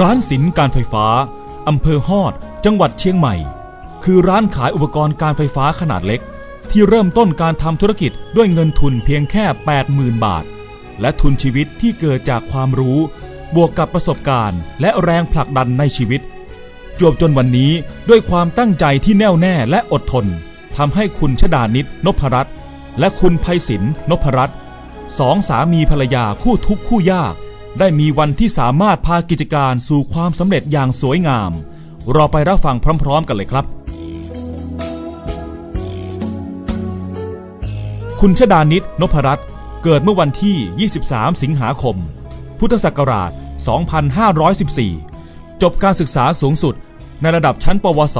ร้านศิลป์การไฟฟ้า อำเภอฮอด จังหวัดเชียงใหม่ คือร้านขายอุปกรณ์การไฟฟ้าขนาดเล็ก ที่เริ่มต้นการทำธุรกิจด้วยเงินทุนเพียงแค่ 80,000 บาท และทุนชีวิตที่เกิดจากความรู้ บวกกับประสบการณ์ และแรงผลักดันในชีวิต จวบจนวันนี้ด้วยความตั้งใจที่แน่วแน่และอดทนทำให้คุณชดานิดนพรัตน์และคุณไพศิลป์นพรัตน์สองสามีภรรยาคู่ทุกข์คู่ยาก ได้มีวันที่สามารถพากิจการสู่ความสำเร็จอย่างสวยงามรอไปรับฟังพร้อม ๆ กันเลยครับ คุณชดานิดนพรัตน์เกิดเมื่อวันที่ 23 สิงหาคม พุทธศักราช 2514 จบการศึกษาสูงสุดในระดับชั้น ปวส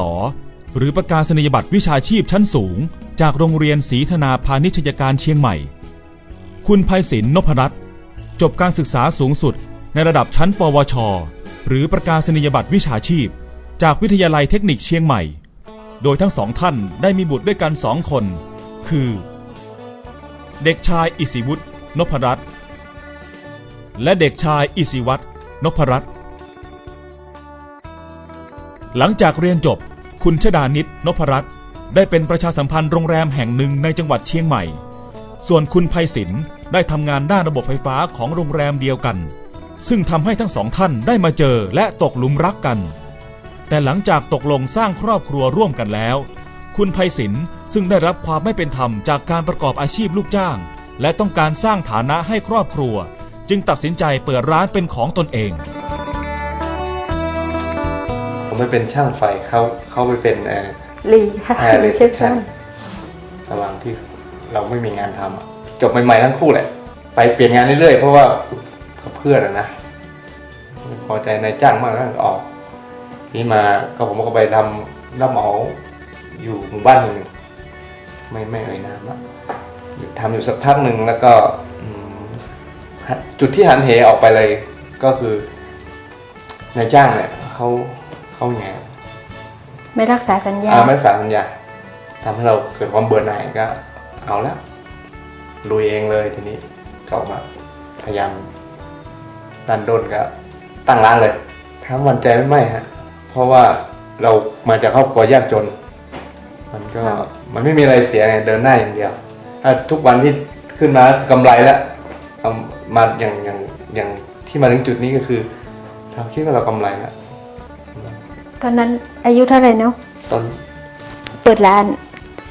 หรือประกาศนียบัตรวิชาชีพชั้นสูง จากโรงเรียนศรีธนาพาณิชยการเชียงใหม่ คุณไพศิลป์นพรัตน์ จบการศึกษาสูงสุด ในระดับชั้น ปวช หรือประกาศนียบัตรวิชาชีพ จากวิทยาลัยเทคนิคเชียงใหม่ โดยทั้งสองท่านได้มีบุตรด้วยกันสองคน คือ เด็กชายอิสิวุฒินพรัตน์และเด็กชายอิสิวัตรนพรัตน์หลังจากเรียนจบคุณชดานิดนพรัตน์ได้เป็นประชาสัมพันธ์โรงแรมแห่งหนึ่งในจังหวัดเชียงใหม่ ส่วนคุณไพศิลป์ได้ทำงานด้านระบบไฟฟ้าของโรงแรมเดียวกัน ซึ่งทำให้ทั้งสองท่านได้มาเจอและตกหลุมรักกัน แต่หลังจากตกลงสร้างครอบครัวร่วมกันแล้ว คุณไพศิลป์ซึ่งได้รับความไม่เป็นธรรมจากการประกอบอาชีพลูกจ้าง และต้องการสร้างฐานะให้ครอบครัว จึงตัดสินใจเปิดร้านเป็นของตนเองผมไปเป็นช่างไฟเขาเขาไปเป็นเอ่อลีค่ะแอร์ไม่รีเซใช่พชัช่านงระหว่างที่เราไม่มีงานทำอะ จบใหม่ๆทั้งคู่แหละ ไปเปลี่ยนงานเรื่อยๆเพราะว่ากับเพื่อนอะนะไม่พอใจนายจ้างมากแล้วก็ออก นี่มาก็ผมก็ไปทำรับเหมาอยู่หมู่บ้านแห่งหนึ่งไม่ไม่เอ่ยนามละอยู่ทำอยู่สักพักหนึ่งแล้วก็อืมจุดที่หันเหออกไปเลยก็คือนายจ้างเนี่ยเขาเขาไงไม่รักษาสัญญาอ่าไม่รักษาสัญญาทำให้เราเกิดความเบื่อหน่ายก็เอาละ ลุยเองเลยทีนี้ก็ออกมาพยายามดันด้นก็ตั้งร้านเลยถามหวันใจไม่ไม่ฮะ เพราะว่าเรามาจากครอบครัวยากจน มันก็มันไม่มีอะไรเสียไงเดินหน้าอย่างเดียว ถ้าทุกวันที่ขึ้นมากำไรแล้วเอามาอย่างอย่างอย่างที่มาถึงจุดนี้ก็คือเราคิดว่าเรากำไรแล้วตอนนั้นอายุเท่าไหร่เนาะตอนเปิดร้าน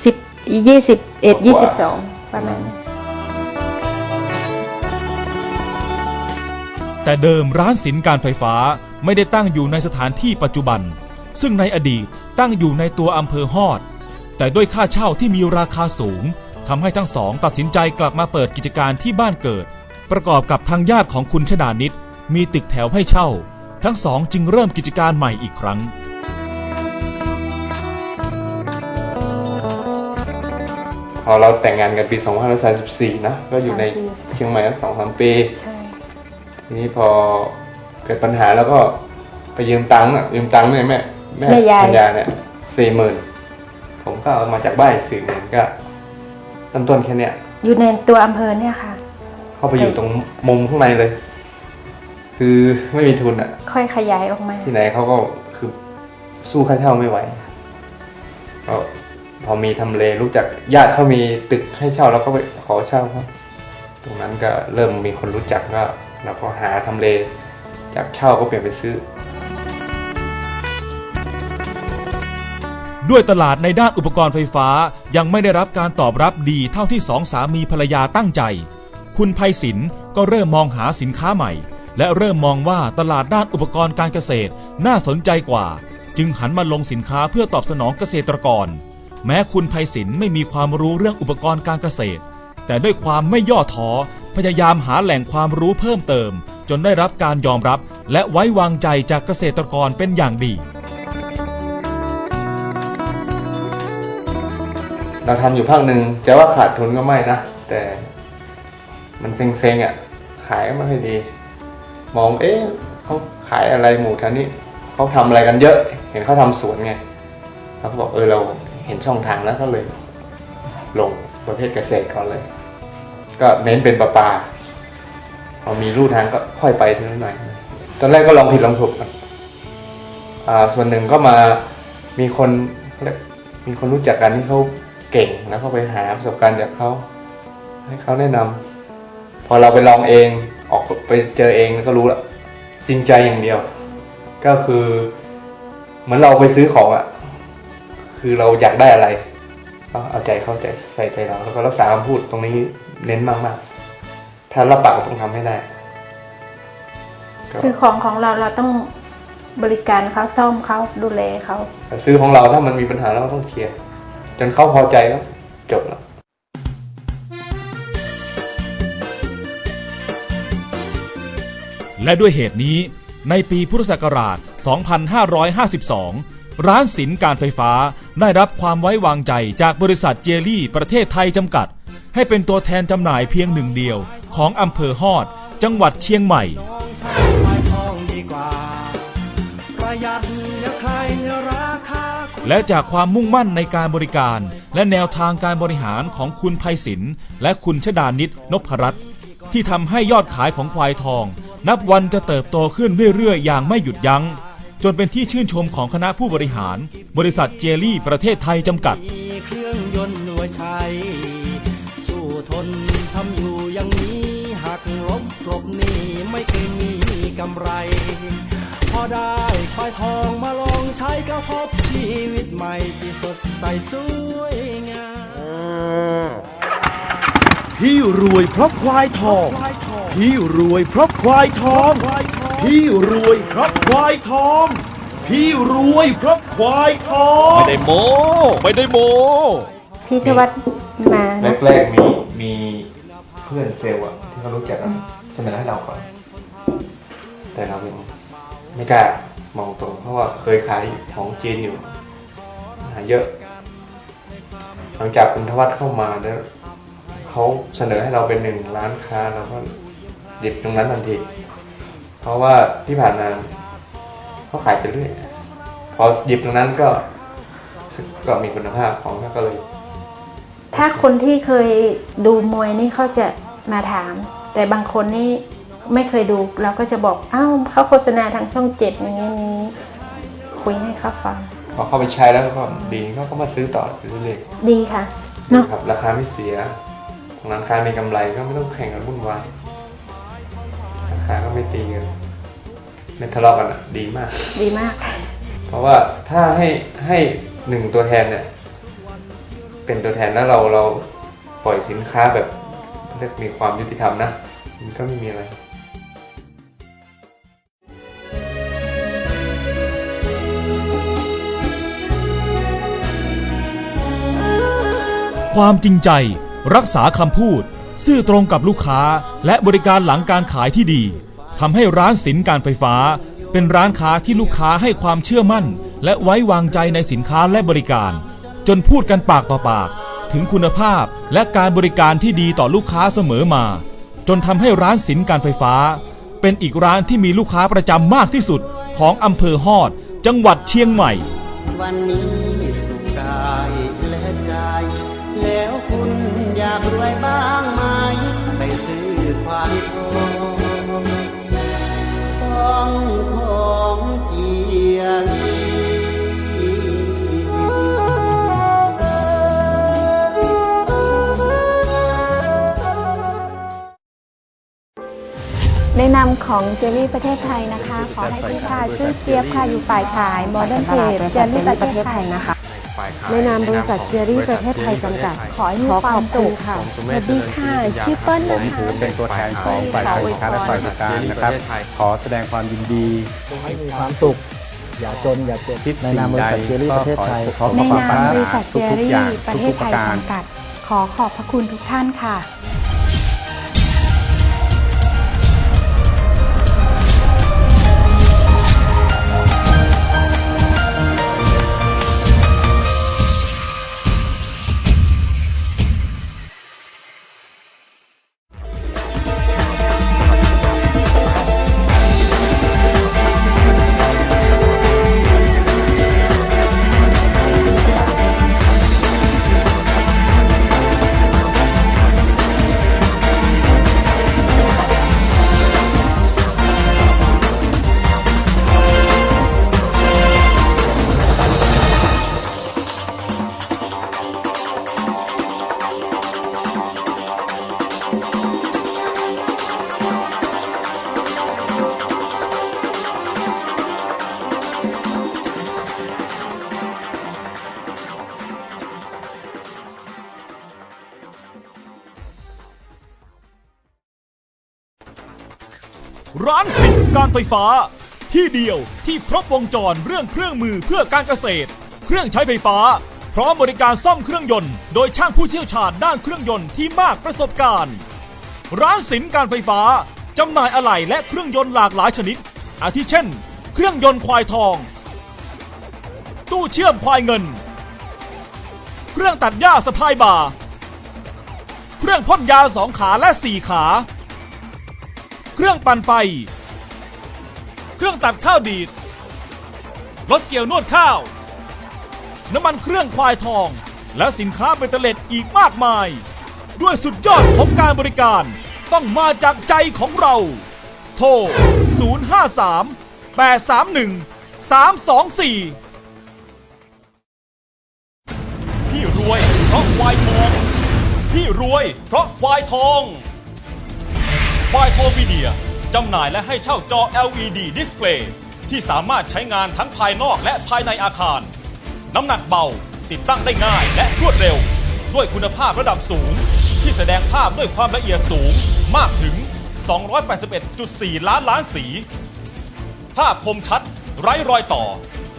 สิบยี่สิบเอ็ดกว่ายี่สิบสองประมาณนั้ แต่เดิมร้านศิลป์การไฟฟ้าไม่ได้ตั้งอยู่ในสถานที่ปัจจุบัน ซึ่งในอดีตตั้งอยู่ในตัวอำเภอฮอด แต่ด้วยค่าเช่าที่มีราคาสูงทำให้ทั้งสองตัดสินใจกลับมาเปิดกิจการที่บ้านเกิด ประกอบกับทางญาติของคุณชดานิดมีตึกแถวให้เช่า ทั้งสองจึงเริ่มกิจการใหม่อีกครั้งพอเราแต่งงานกันปี 2534 นะ ก็อยู่ในเชียงใหม่ทั้งสองสามปี ใช่ ทีนี้พอเกิดปัญหาแล้วก็ไปยืมตังค์อะยืมตังค์เนี่ยแม่แม่แม่ยายปัญญาเนี่ยสี่หมื่นผมก็เอามาจากบ้านสี่หมื่นก็ต้นต้นๆแค่เนี้ย อยู่ในตัวอำเภอเนี่ยค่ะ เข้าไปอยู่ตรงมุมข้างในเลย คือไม่มีทุนอะค่อยขยายออกมา ที่ไหนเขาก็คือสู้ค่าเช่าไม่ไหวก็พอมีทำเลรู้จักญาติเขามีตึกให้เช่าเราก็ไปขอเช่าเขาตรงนั้นก็เริ่มมีคนรู้จักก็ เราก็หาทำเลจากเช่าก็เปลี่ยนไปซื้อ ด้วยตลาดในด้านอุปกรณ์ไฟฟ้ายังไม่ได้รับการตอบรับดีเท่าที่สองสามีภรรยาตั้งใจ คุณไพศิลป์ก็เริ่มมองหาสินค้าใหม่ และเริ่มมองว่าตลาดด้านอุปกรณ์การเกษตรน่าสนใจกว่า จึงหันมาลงสินค้าเพื่อตอบสนองเกษตรกร แม้คุณไพศิลป์ไม่มีความรู้เรื่องอุปกรณ์การเกษตร แต่ด้วยความไม่ย่อท้อ พยายามหาแหล่งความรู้เพิ่มเติม จนได้รับการยอมรับ และไว้วางใจจากเกษตรกรเป็นอย่างดี เราทำอยู่ภาคหนึ่งจะว่าขาดทุนก็ไม่นะ แต่มันเซ็งๆอะขายก็ไม่ค่อยดี มองเอ๊ะเขาขายอะไรหมูแถวนี้เขาทำอะไรกันเยอะ เห็นเขาทำสวนไงเราก็บอกเออเราเห็นช่องทางแล้วก็เลย ลงประเภทเกษตรก่อนเลย ก็เน้นเป็นปลาปลาพอมีรูทางก็ค่อยไปทีละหน่อย ตอนแรกก็ลองผิดลองถูกกันอ่าส่วนหนึ่งก็มามีคนมีคนรู้จักกันที่เขาเก่งแล้วก็ไปหาประสบการณ์จากเขาให้เขาแนะนำพอเราไปลองเองออกไปเจอเองก็รู้ละจริงใจอย่างเดียว ก็คือ เหมือนเราไปซื้อของอะ่ะ คือเราอยากได้อะไรก็เอาใจเข้าใจใส่ใจเราแล้วก็รักษาคำพูดตรงนี้ เน้นมากๆ ถ้ารับปากก็ต้องทำให้ได้ก็ซื้อของของเราเราต้องบริการเขาซ่อมเขาดูแลเขาแต่ซื้อของเราถ้ามันมีปัญหาเราก็ต้องเคลียร์จนเขาพอใจก็จบแล้ว และด้วยเหตุนี้ ในปีพุทธศักราช 2552 ร้านสินการไฟฟ้าได้รับความไว้วางใจจากบริษัทเจลี่ ประเทศไทยจำกัด ให้เป็นตัวแทนจำหน่ายเพียงหนึ่งเดียวของอำเภอฮอด จังหวัดเชียงใหม่และจากความมุ่งมั่นในการบริการ และแนวทางการบริหารของคุณไพศิลป์และคุณชดานิดนพรัตน์ที่ทำให้ยอดขายของควายทอง นับวันจะเติบโตขึ้นเรื่อยๆ อย่างไม่หยุดยัง้ง จนเป็นที่ชื่นชมของคณะผู้บริหาร บริษัทเจลี่ประเทศไทยจำกัด บกลบหนี้ไม่เคยมีกำไร พอได้ควายทองมาลองใช้ก็พบชีวิตใหม่ที่สดใสสวยงามพี่รวยเพราะควายทอง พี่รวยเพราะควายทอง พี่รวยเพราะควายทอง พี่รวยเพราะควายทอง ไม่ได้โมไม่ได้โมพี่ธวัฒน์มานะ แรกๆมีมีเพื่อนเซลล์อะที่เขารู้จักกัน เสนอให้เราก่อน แต่เรายังไม่กล้ามองตรงเพราะว่าเคยขายของจีนอยู่หาเยอะ หลังจากคุณทวัฒน์เข้ามาแล้วเขาเสนอให้เราเป็นหนึ่งร้านค้าเราก็หยิบตรงนั้นทันทีเพราะว่าที่ผ่านมาเขาขายไปเรื่อยพอหยิบตรงนั้นก็ก็มีคุณภาพของก็เลย ถ้าคนที่เคยดูมวยนี่เขาจะมาถาม แต่บางคนนี่ไม่เคยดูเราก็จะบอกอ้าวเขาโฆษณาทางช่องเจ็ดอย่างนี้อย่างนี้คุยให้เขาฟังพอเข้าไปใช้แล้วก็ดีเขาก็มาซื้อต่อเรื่อยดีค่ะๆเนาะครับราคาไม่เสียของร้านค้ามีกำไรก็ไม่ต้องแข่งกันวุ่นวายราคาก็ไม่ตีกันไม่ทะเลาะกันอะดีมาก ดีมาก เพราะว่าถ้าให้ให้หนึ่งตัวแทนเนี่ยเป็นตัวแทนแล้วเราเราปล่อยสินค้าแบบเรียกมีความยุติธรรมนะ มันก็ไม่มีอะไรความจริงใจ รักษาคำพูด ซื่อตรงกับลูกค้า และบริการหลังการขายที่ดีทำให้ร้านสินการไฟฟ้า เป็นร้านค้าที่ลูกค้าให้ความเชื่อมั่น และไว้วางใจในสินค้าและบริการ จนพูดกันปากต่อปาก ถึงคุณภาพและการบริการที่ดีต่อลูกค้าเสมอมา จนทำให้ร้านสินการไฟฟ้า เป็นอีกร้านที่มีลูกค้าประจำมากที่สุดของอำเภอฮอด จังหวัดเชียงใหม่ วันนี้ ในนามของเจลลี่ประเทศไทยนะคะ ขอให้พี่ค่ะชื่อเจี๊ยบค่ะอยู่ฝ่ายขายโมเดิร์นเทรดเจลลี่ประเทศไทยนะคะ ในนามบริษัทเจลลี่ประเทศไทยจำกัด ขอให้มีความสุขค่ะสวัสดีค่ะชื่อเปิ้ลผมนะคะถือเป็นตัวแทนของฝ่ายขายสินค้าและฝ่ายบริการนะครับ ขอแสดงความยินดีให้มีความสุขอย่าจนอย่าเจ็บคิดในนามบริษัทเจลลี่ประเทศไทยขอในขอความนามปรารถบนาริษัทเจลทุกๆลี่อย่างประเทศทุกๆไทปยระการจำกัดขอขอบพระคุณทุกท่านค่ะ การไฟฟ้า ที่เดียวที่ครบวงจรเรื่องเครื่องมือเพื่อการเกษตร เครื่องใช้ไฟฟ้า พร้อมบริการซ่อมเครื่องยนต์ โดยช่างผู้เชี่ยวชาญด้านเครื่องยนต์ที่มากประสบการณ์ ร้านสินการไฟฟ้าจำหน่ายอะไหล่และเครื่องยนต์หลากหลายชนิด อาทิเช่น เครื่องยนต์ควายทอง ตู้เชื่อมควายเงิน เครื่องตัดหญ้าสะพายบ่าเครื่องพ่นยาสองขาและสี่ขา เครื่องปั่นไฟ เครื่องตัดข้าวดีด รถเกี่ยวนวดข้าว น้ำมันเครื่องควายทอง และสินค้าเบตเตอร์เล็ดอีกมากมาย ด้วยสุดยอดของการบริการต้องมาจากใจของเรา โทร 053 831 324 พี่รวยเพราะควายทอง พี่รวยเพราะควายทองควายทองมีเดีย จำหน่ายและให้เช่าจอ LED Display ที่สามารถใช้งานทั้งภายนอกและภายในอาคาร น้ำหนักเบา ติดตั้งได้ง่ายและรวดเร็ว ด้วยคุณภาพระดับสูง ที่แสดงภาพด้วยความละเอียดสูงมากถึง 281.4 ล้านล้านสี ภาพคมชัด ไร้รอยต่อ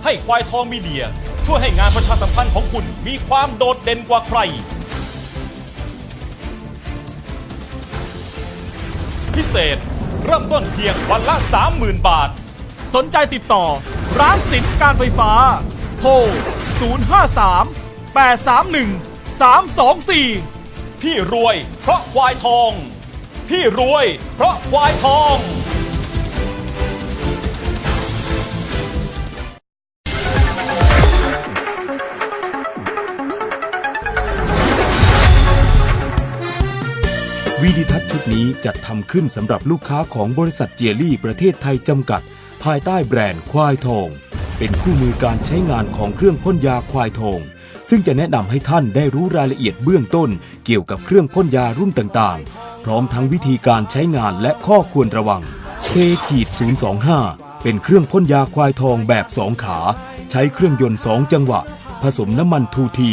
ให้ควายทองมีเดีย ช่วยให้งานประชาสัมพันธ์ของคุณมีความโดดเด่นกว่าใคร พิเศษ เริ่มต้นเพียงวันละ 30,000 บาท สนใจติดต่อ ร้านสินการไฟฟ้า โทร 053 831 324 พี่รวยเพราะควายทอง พี่รวยเพราะควายทอง ชุดนี้จัดทำขึ้นสำหรับลูกค้าของบริษัทเจียรี่ประเทศไทยจำกัด ภายใต้แบรนด์ควายทอง เป็นคู่มือการใช้งานของเครื่องพ่นยาควายทอง ซึ่งจะแนะนำให้ท่านได้รู้รายละเอียดเบื้องต้น เกี่ยวกับเครื่องพ่นยารุ่นต่างๆ พร้อมทั้งวิธีการใช้งานและข้อควรระวัง K 025 เป็นเครื่องพ่นยาควายทองแบบสองขา ใช้เครื่องยนต์2จังหวะ ผสมน้ำมันทูที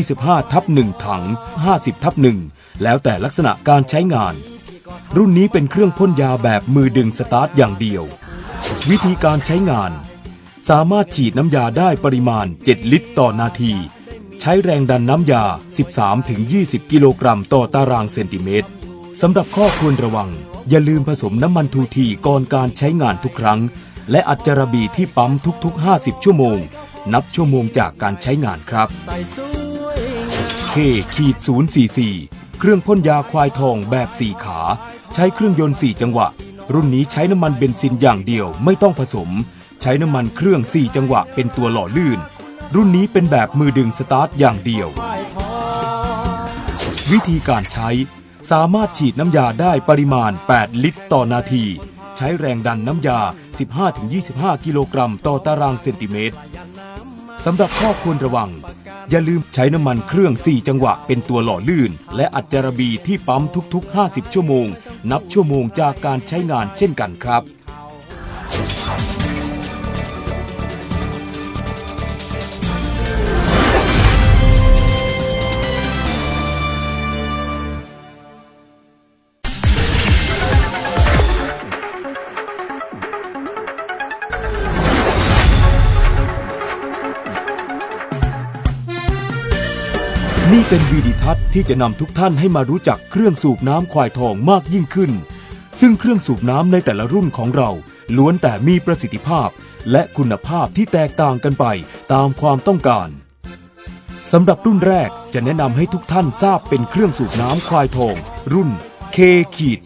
25ทับ1ถัง 50ทับ1 แล้วแต่ลักษณะการใช้งาน รุ่นนี้เป็นเครื่องพ่นยาแบบมือดึงสตาร์ทอย่างเดียว วิธีการใช้งาน สามารถฉีดน้ำยาได้ปริมาณ 7 ลิตรต่อนาที ใช้แรงดันน้ำยา 13-20 กิโลกรัมต่อตารางเซนติเมตรสำหรับข้อควรระวัง อย่าลืมผสมน้ำมันทูทีก่อนการใช้งานทุกครั้ง และอัดจารบีที่ปั๊มทุกๆ 50 ชั่วโมง นับชั่วโมงจากการใช้งานครับใส่สวยงาม K ขีด044 เครื่องพ่นยาควายทองแบบ4ขา ใช้เครื่องยนต์4จังหวะ รุ่นนี้ใช้น้ำมันเบนซินอย่างเดียวไม่ต้องผสม ใช้น้ำมันเครื่อง4จังหวะเป็นตัวหล่อลื่น รุ่นนี้เป็นแบบมือดึงสตาร์ทอย่างเดียว วิธีการใช้สามารถฉีดน้ำยาได้ปริมาณ 8 ลิตรต่อนาที ใช้แรงดันน้ำยา 15-25 กิโลกรัมต่อตารางเซนติเมตรสำหรับข้อควรระวัง อย่าลืมใช้น้ำมันเครื่อง 4 จังหวะเป็นตัวหล่อลื่น และอัดจารบีที่ปั๊มทุกๆ 50 ชั่วโมง นับชั่วโมงจากการใช้งานเช่นกันครับ เป็นวีดิทัศน์ที่จะนำทุกท่านให้มารู้จักเครื่องสูบน้ำควายทองมากยิ่งขึ้น ซึ่งเครื่องสูบน้ำในแต่ละรุ่นของเรา ล้วนแต่มีประสิทธิภาพ และคุณภาพที่แตกต่างกันไปตามความต้องการสำหรับรุ่นแรกจะแนะนำให้ทุกท่านทราบเป็นเครื่องสูบน้ำควายทอง รุ่น K ขีด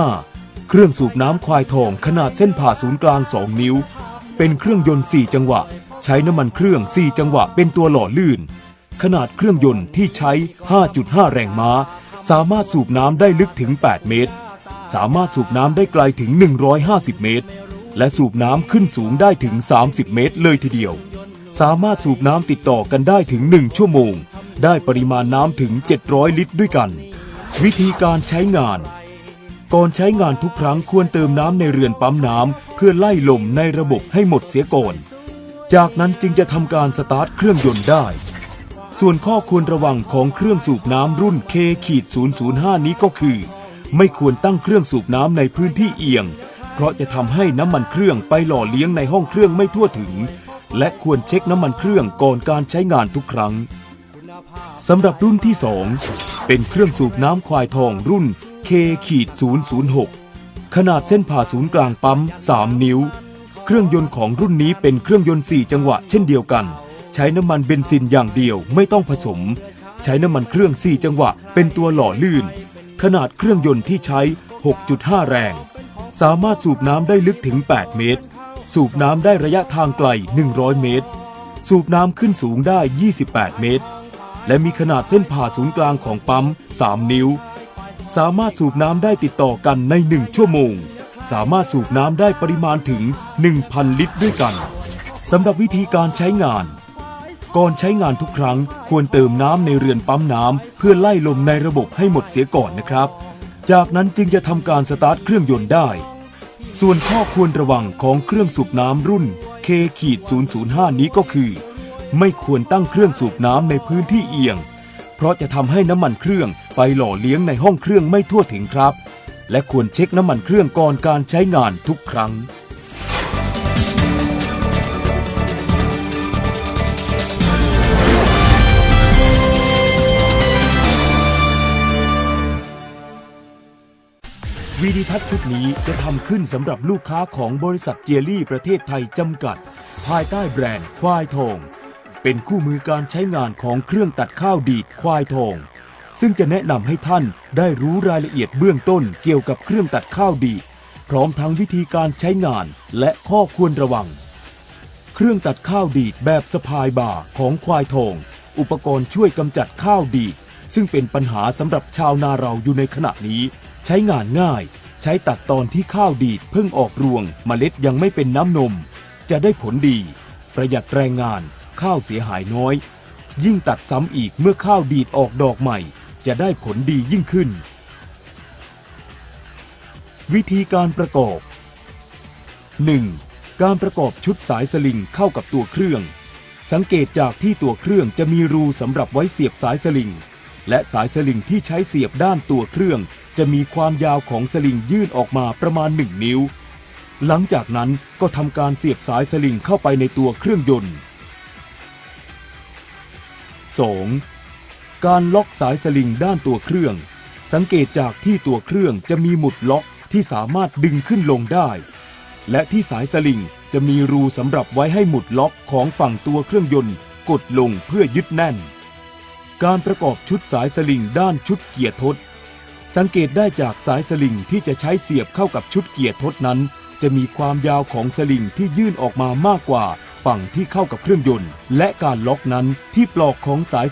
005 เครื่องสูบน้ำควายทองขนาดเส้นผ่าศูนย์กลาง 2 นิ้ว เป็นเครื่องยนต์ 4 จังหวะ ใช้น้ำมันเครื่อง 4 จังหวะเป็นตัวหล่อลื่น ขนาดเครื่องยนต์ที่ใช้ 5.5 แรงม้า สามารถสูบน้ำได้ลึกถึง 8 เมตร สามารถสูบน้ำได้ไกลถึง 150 เมตร และสูบน้ำขึ้นสูงได้ถึง 30 เมตรเลยทีเดียว สามารถสูบน้ำติดต่อกันได้ถึง 1 ชั่วโมง ได้ปริมาณน้ำถึง 700 ลิตรด้วยกัน วิธีการใช้งาน ก่อนใช้งานทุกครั้งควรเติมน้ำในเรือนปั๊มน้ำเพื่อไล่ลมในระบบให้หมดเสียก่อน จากนั้นจึงจะทำการสตาร์ทเครื่องยนต์ได้ ส่วนข้อควรระวังของเครื่องสูบน้ำรุ่น K ขีด005 นี้ก็คือ ไม่ควรตั้งเครื่องสูบน้ำในพื้นที่เอียง เพราะจะทำให้น้ำมันเครื่องไปหล่อเลี้ยงในห้องเครื่องไม่ทั่วถึง และควรเช็คน้ำมันเครื่องก่อนการใช้งานทุกครั้งสำหรับรุ่นที่ 2 เป็นเครื่องสูบน้ำควายทองรุ่น K ขีด006 ขนาดเส้นผ่าศูนย์กลางปั๊ม 3 นิ้ว เครื่องยนต์ของรุ่นนี้เป็นเครื่องยนต์ 4 จังหวะเช่นเดียวกัน ใช้น้ำมันเบนซินอย่างเดียวไม่ต้องผสม ใช้น้ำมันเครื่อง4จังหวะเป็นตัวหล่อลื่น ขนาดเครื่องยนต์ที่ใช้ 6.5 แรง สามารถสูบน้ำได้ลึกถึง 8 เมตร สูบน้ำได้ระยะทางไกล 100 เมตร สูบน้ำขึ้นสูงได้ 28 เมตร และมีขนาดเส้นผ่าศูนย์กลางของปั๊ม 3 นิ้ว สามารถสูบน้ำได้ติดต่อกันใน 1 ชั่วโมง สามารถสูบน้ำได้ปริมาณถึง 1,000 ลิตรด้วยกันสำหรับวิธีการใช้งาน ก่อนใช้งานทุกครั้งควรเติมน้ำในเรือนปั๊มน้ำเพื่อไล่ลมในระบบให้หมดเสียก่อนนะครับ จากนั้นจึงจะทำการสตาร์ทเครื่องยนต์ได้ ส่วนข้อควรระวังของเครื่องสูบน้ำรุ่น K ขีด005 นี้ก็คือ ไม่ควรตั้งเครื่องสูบน้ำในพื้นที่เอียง เพราะจะทำให้น้ำมันเครื่องไปหล่อเลี้ยงในห้องเครื่องไม่ทั่วถึงครับ และควรเช็คน้ำมันเครื่องก่อนการใช้งานทุกครั้ง วีดิทัศน์ชุดนี้จะทำขึ้นสำหรับลูกค้าของบริษัทเจยลี่ประเทศไทยจำกัด ภายใต้แบรนด์ควายทอง เป็นคู่มือการใช้งานของเครื่องตัดข้าวดีดควายทอง ซึ่งจะแนะนำให้ท่านได้รู้รายละเอียดเบื้องต้นเกี่ยวกับเครื่องตัดข้าวดีดพร้อมทั้งวิธีการใช้งานและข้อควรระวัง เครื่องตัดข้าวดีดแบบสะพายบ่าของควายทอง อุปกรณ์ช่วยกำจัดข้าวดีด ซึ่งเป็นปัญหาสำหรับชาวนาเราอยู่ในขณะนี้ ใช้งานง่าย ใช้ตัดตอนที่ข้าวดีดเพิ่งออกรวงเมล็ดยังไม่เป็นน้ำนม จะได้ผลดี ประหยัดแรงงาน ข้าวเสียหายน้อย ยิ่งตัดซ้ำอีกเมื่อข้าวดีดออกดอกใหม่ จะได้ผลดียิ่งขึ้น วิธีการประกอบ 1. การประกอบชุดสายสลิงเข้ากับตัวเครื่อง สังเกตจากที่ตัวเครื่องจะมีรูสำหรับไว้เสียบสายสลิง และสายสลิงที่ใช้เสียบด้านตัวเครื่อง จะมีความยาวของสลิงยื่นออกมาประมาณ 1 นิ้ว หลังจากนั้นก็ทำการเสียบสายสลิงเข้าไปในตัวเครื่องยนต์ 2. การล็อกสายสลิงด้านตัวเครื่อง สังเกตจากที่ตัวเครื่องจะมีหมุดล็อกที่สามารถดึงขึ้นลงได้ และที่สายสลิงจะมีรูสำหรับไว้ให้หมุดล็อกของฝั่งตัวเครื่องยนต์กดลงเพื่อยึดแน่น การประกอบชุดสายสลิงด้านชุดเกียร์ทดสังเกตได้จากสายสลิงที่จะใช้เสียบเข้ากับชุดเกียร์ทดนั้น จะมีความยาวของสลิงที่ยื่นออกมามากกว่า ฝั่งที่เข้ากับเครื่องยนต์ และการล็อกนั้นที่ปลอกของสาย